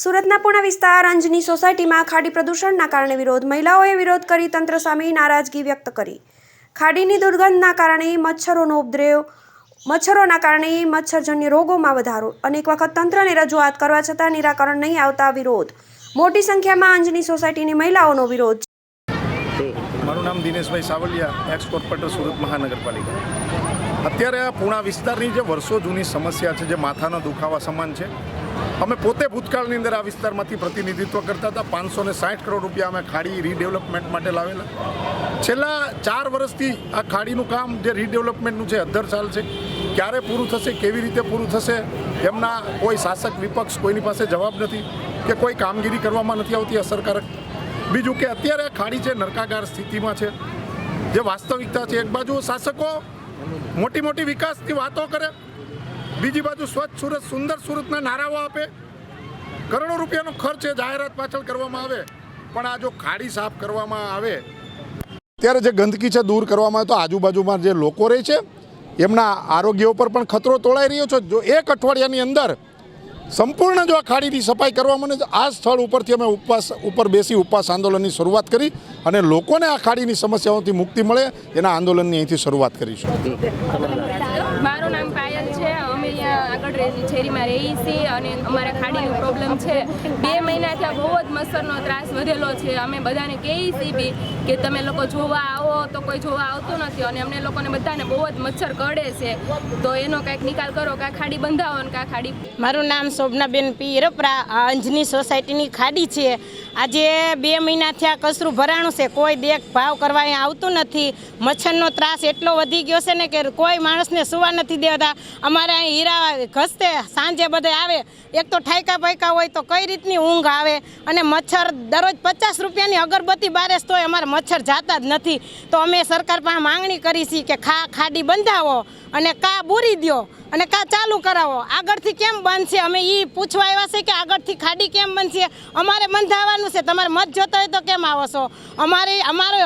સુરતના પૂર્ણ વિસ્તાર અંજની સોસાયટીમાં ખાડી પ્રદૂષણના કારણે વિરોધ મહિલાઓએ વિરોધ કરી તંત્ર સામે નારાજગી વ્યક્ત કરી. ખાડીની દુર્ગંધના કારણે મચ્છરોનો ઉપદ્રવ, મચ્છરોના કારણે મચ્છરજન્ય રોગોમાં વધારો. અનેક વખત તંત્રને રજૂઆત કરવા છતાં નિરાકરણ નહીં આવતા વિરોધ. મોટી સંખ્યામાં અંજની સોસાયટીની મહિલાઓનો વિરોધ મારું નામ દિનેશભાઈ સાવલિયા એક્સ કોર્પોરેટર સુરત મહાનગરપાલિકા. અત્યારે આ પૂણા વિસ્તારની જે વર્ષો જૂની સમસ્યા છે, જે માથાનો દુખાવા સમાન છે અમે પોતે ભૂતકાળની અંદર આ વિસ્તારમાંથી પ્રતિનિધિત્વ કરતા હતા. પાંચસો ને સાઠ કરોડ રૂપિયા અમે ખાડી રીડેવલપમેન્ટ માટે લાવેલા. છેલ્લા ચાર વર્ષથી આ ખાડીનું કામ જે રીડેવલપમેન્ટનું છે, અધ્ધર ચાલ છે, ક્યારે પૂરું થશે, કેવી રીતે પૂરું થશે, એમના કોઈ શાસક વિપક્ષ કોઈની પાસે જવાબ નથી કે કોઈ કામગીરી કરવામાં નથી આવતી અસરકારક. બીજું કે અત્યારે આ ખાડી છે, નરકાગાર સ્થિતિમાં છે. જે વાસ્તવિકતા છે, એક બાજુ શાસકો મોટી મોટી વિકાસની વાતો કરે બીજી બાજુ સ્વચ્છ સુરત, સુંદર સુરતના નારાઓ આપે. કરોડો રૂપિયાનો ખર્ચ એ જાહેરાત પાછળ કરવામાં આવે, પણ આ જો ખાડી સાફ કરવામાં આવે. ત્યારે જે ગંદકી છે દૂર કરવામાં આવે તો આજુબાજુમાં જે લોકો રહે છે, એમના આરોગ્ય ઉપર પણ ખતરો તોળાઈ રહ્યો છે. જો એક અઠવાડિયાની અંદર સંપૂર્ણ જો આ ખાડીની સફાઈ કરવામાં તો આ સ્થળ ઉપરથી અમે ઉપવાસ, ઉપર બેસી ઉપવાસ આંદોલનની શરૂઆત કરી અને લોકોને આ ખાડીની સમસ્યાઓથી મુક્તિ મળે એના આંદોલનની અહીંથી શરૂઆત કરીશું. મારું નામ પાયલ છે. આગળ રહે- શેરીમાં રહીએ છીએ અને અમારે ખાડીનો પ્રોબ્લેમ છે. બે મહિનાથી બહુ જ મચ્છરનો ત્રાસ વધેલો છે. અમે બધાને કહીએ છીએ બી કે તમે લોકો જોવા આવો તો કોઈ જોવા આવતું નથી અને અમને લોકોને બધાને બહુ જ મચ્છર કરડે છે. તો એનો કાંઈક નિકાલ કરો કાં ખાડી બંધાવો ને કાં ખાડી મારું નામ શોભનાબેન પી રપરા અંજની સોસાયટીની ખાડી છે. આજે બે મહિનાથી આ કચરું ભરાણું છે. કોઈ દેખ ભાવ કરવા અહીંયા આવતું નથી. મચ્છરનો ત્રાસ એટલો વધી ગયો છે ને કે કોઈ માણસને સુવા નથી દેતા. અમારે અહીં હીરા ઘસતે, સાંજે બધે આવે. એક તો ઠાયકા પૈકા હોય તો કઈ રીતની ઊંઘ આવે? અને મચ્છર દરરોજ પચાસ રૂપિયાની અગરબત્તી બારે તોય અમારે મચ્છર જાતા જ નથી. તો અમે સરકાર પાસે માંગણી કરી છીએ કે ખા ખાડી બંધાવો. અને કા બૂરી દ્યો અને કા ચાલુ કરાવો. આગળથી કેમ બનશે? અમે એ પૂછવા આવ્યા છે કે આગળથી ખાડી કેમ બનશે? અમારે બંધાવવાનું છે. તમારે મત જોતા હોય તો કેમ આવો છો? અમારે અમારો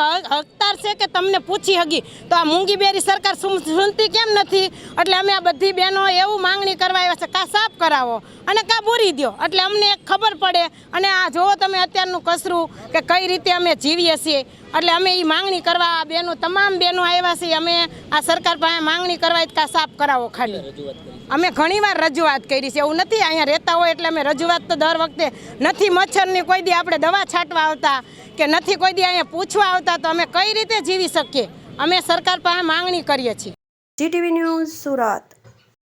હકદાર છે કે તમને પૂછી હગી. તો આ મૂંગી બેરી સરકાર સુનતી કેમ નથી? એટલે અમે આ બધી બહેનો એવું માંગણી કરવા આવ્યા છે કા સાફ કરાવો. અને કા બૂરી દ્યો. એટલે અમને એક ખબર પડે. અને આ જુઓ તમે અત્યારનું કસરું કે કઈ રીતે અમે જીવીએ છીએ. એટલે અમે એ માંગણી કરવા આ બેનો તમામ બહેનો આવ્યા છીએ અમે આ સરકાર પાસે માંગણી કરવા કા સાફ કરાવો ખાલી. અમે ઘણીવાર રજૂઆત કરી છે. એવું નથી અહીંયા રહેતા હોય એટલે અમે રજૂઆત તો દર વખતે નથી. મચ્છરની કોઈ દી આપણે દવા છાંટવા આવતા. કે નથી, કોઈ દી અહીંયા પૂછવા આવતા તો અમે કઈ રીતે જીવી શકીએ? અમે સરકાર પાસે માંગણી કરીએ છીએ. GTV news Surat.